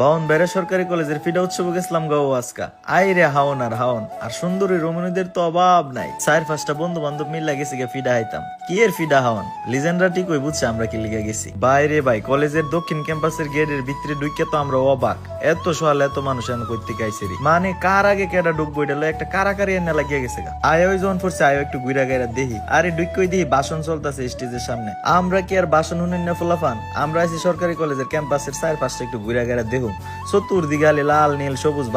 বাউন বেড়ে সরকারি কলেজের ফিডা উৎসব গেছিলাম গাও আজকা। আই রে হাওন আর হাওন, আর সুন্দরী রমণীদের তো অভাব নাই। বন্ধু বান্ধব মিল্লা গেছি গে ফিডা হাইতাম কি এর ফিডা হাওন? লিজেন্ডরা ঠিকই বুঝছে আমরা কি লিগে গেছি। বাইরে ভাই কলেজের দক্ষিণ ক্যাম্পাসের গেটের ভিতরে ঢুকে তো আমরা অবাক। এত সকাল এত মানুষ এনে করতে গাইছে মানে কার আগে কেডা ঢুকবো এটা একটা কারাকারি এনে লাগিয়ে গেছে গা। আয় ওই যখন পড়ছে আয় একটু গুইরা গাইরা দেখি। আরে ঢুকই দেখি, বাসন চলতেছে স্টেজের সামনে। আমরা কি আর বাসন হুনেন না ফুলাফান? আমরা আছি সরকারি কলেজের ক্যাম্পাসের চার পাঁচটা একটু গুইরা গাইরা আলে লাল, নীল, সবুজ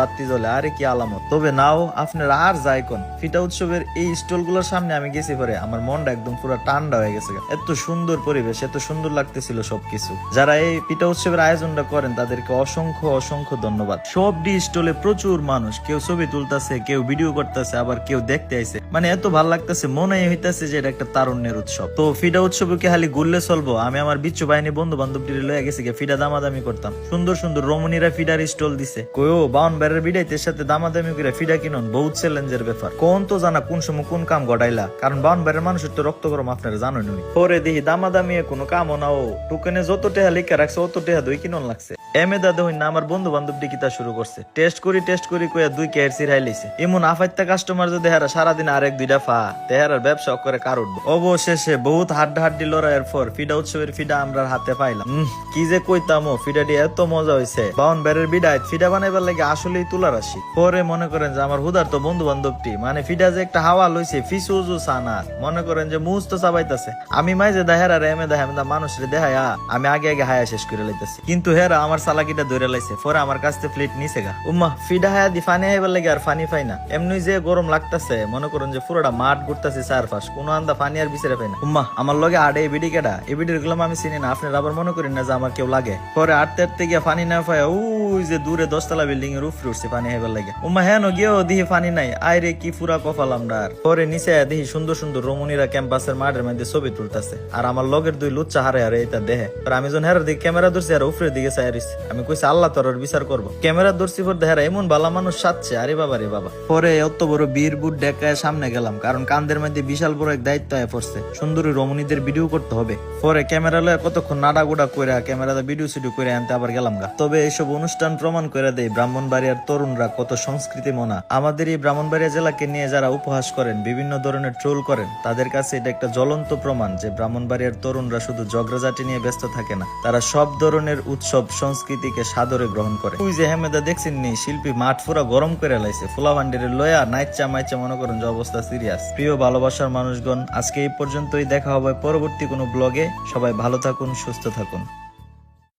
আরে কি আলামত। তবে নাও আর যাই কোন? ফিটা উৎসবের এই স্টলগুলোর সামনে আমি গেছি পরে। আমার মনটা একদম পুরো ঠান্ডা হয়ে গেছে এত সুন্দর পরিবেশ, এত সুন্দর লাগতেছিল সবকিছু। যারা এই পিঠা উৎসবের আয়োজনটা করেন, তাদেরকে অসংখ্য অসংখ্য ধন্যবাদ। সব ডি স্টলে প্রচুর মানুষ। কেউ ছবি তুলতেছে, কেউ ভিডিও করতেছে, আবার কেউ দেখতে আইছে। মানে এত ভালো লাগতেছে মনে হইতাছে যে এটা একটা তারুণ্যের উৎসব। তো ফিডা উৎসবে কি খালি ঘুরলে চলবো। আমি আমার বিচ্ছু বাহিনী বন্ধু বান্ধব লয়ে গেছি ফিডা দামাদামি করতাম। সুন্দর সুন্দর রমণীরা ফিডার স্টল দিছে। কয়ও বাউন বেড়ের বিডাইতের সাথে দামাদামি করে ফিডা কিনুন, বহুত চ্যালেঞ্জের ব্যাপার। কোন তো জানা কোন সময় কোন কাম গড়াইলা কারণ বাউন বেড়ের মানুষের তো রক্ত গরম আপনারা জানো নুই পরে দেখি দামাদামি কোনো কামও না, ও, টুকেনে যত টেহা লিখে রাখছে, অত টেহা দই কিনুন লাগছে। এমে দাদা হইন না আমার বন্ধু বান্ধব ডিকিতা শুরু করছে। টেস্ট করি টেস্ট করি কইয়া দুই কেয়ার সিরাই লইছে। এমন আফাইত্যা কাস্টমার যদি হেরা সারাদিন আরেক দুইটা ফা তেহারার ব্যবসা করে কার উঠবো? অবশেষে বহুত হাড্ডা হাড্ডি লড়াইয়ের পর ফিডা উৎসবের ফিডা আমরা হাতে পাইলাম। কি যে কইতাম ফিডাটি এত মজা হইছে। বাউন বেড়ের বিডায় ফিডা বানাইবার লাগে আসলেই তুলার আসি। পরে মনে করেন যে আমার হুদার তো বন্ধু বান্ধবটি মানে ফিডা যে একটা হাওয়া লইছে, ফিসু উজু সানার মনে করেন যে মুজ তো চাবাইতাছে। আমি মাইজে দেহেরা রে এমে মানুষ রে দেহায়া আমি আগে আগে হায়া শেষ করে লাইতাছি। কিন্তু হেরা আমার সালাকিটা ধরে লাইছে, পরে আমার কাছ থেকে ফ্লিট নিছে গা। উম্মা, ফিডা হায়া দি ফানি হাইবার লাগে আর ফানি পাই না। এমনি যে গরম লাগতাছে, মনে করেন যে পুরোটা মাঠ ঘুরতাছে চার পাশ কোনো আন্দা ফানি আর বিচারে পাই না। উম্মা, আমার লগে আড়ে বিডি কেডা? বিডিরগুলো আমি চিনি না আপনার আবার মনে করেন না যে আমার কেউ লাগে। পরে আটতে আটতে গিয়া ফানি না পায় ওই যে দূরে দশতলা বিল্ডিং এর উপরে উঠছে পানি হাইবার লাগে। উম্মা হ্যাঁ গিয়েও দিহি পানি নাই। আইরে কি ফুরা কফাল আমরা আর। পরে নিচে দেখি সুন্দর সুন্দর রমণীরা ক্যাম্পাসের মাঠের মধ্যে ছবি তুলতেছে। আর আমার লগের দুই লুচ্চা হারে হারে এটা দেহে। আর আমি যখন হেরার দিকে ক্যামেরা ধরছি আর উপরের দিকে চাইরিস আমি কইছি, আল্লাহ তোর বিচার করব। ক্যামেরা ধরছি পর দেহারা এমন বালা মানুষ সাচ্ছে আরে বাবা রে বাবা। পরে অত বড় বীর বুট ডেকায় সামনে গেলাম, কারণ কান্দের মধ্যে বিশাল বড় এক দায়িত্ব হয়ে পড়ছে। সুন্দরী রমণীদের ভিডিও করতে হবে। পরে ক্যামেরা লয়ে কতক্ষণ নাড়া গুড়া করে ক্যামেরাতে ভিডিও সিডিও করে আনতে আবার গেলাম গা। তবে এইসব অনুষ্ঠান প্রমাণ করে দেয় ব্রাহ্মণবাড়িয়ার তরুণরা কত সংস্কৃতি মনা। আমাদের এই ব্রাহ্মণবাড়িয়া জেলাকে নিয়ে যারা উপহাস করেন, বিভিন্ন ধরনের ট্রোল করেন, তাদের কাছে এটা একটা জ্বলন্ত প্রমাণ যে ব্রাহ্মণবাড়িয়ার তরুণরা শুধু জগরাজাটি নিয়ে ব্যস্ত থাকে না, তারা সব ধরনের উৎসব সংস্কৃতিকে সাদরে গ্রহণ করে। ওই যে হেমেদা দেখছেন নি শিল্পী মাঠ পুরা গরম করে লাইছে, ফুলা ভান্ডারের লয়া নাইচা মাইচা মনে করেন যে অবস্থা সিরিয়াস প্রিয় ভালোবাসার মানুষগণ, আজকে এই পর্যন্তই, দেখা হবে পরবর্তী কোনো ব্লগে সবাই ভালো থাকুন, সুস্থ থাকুন।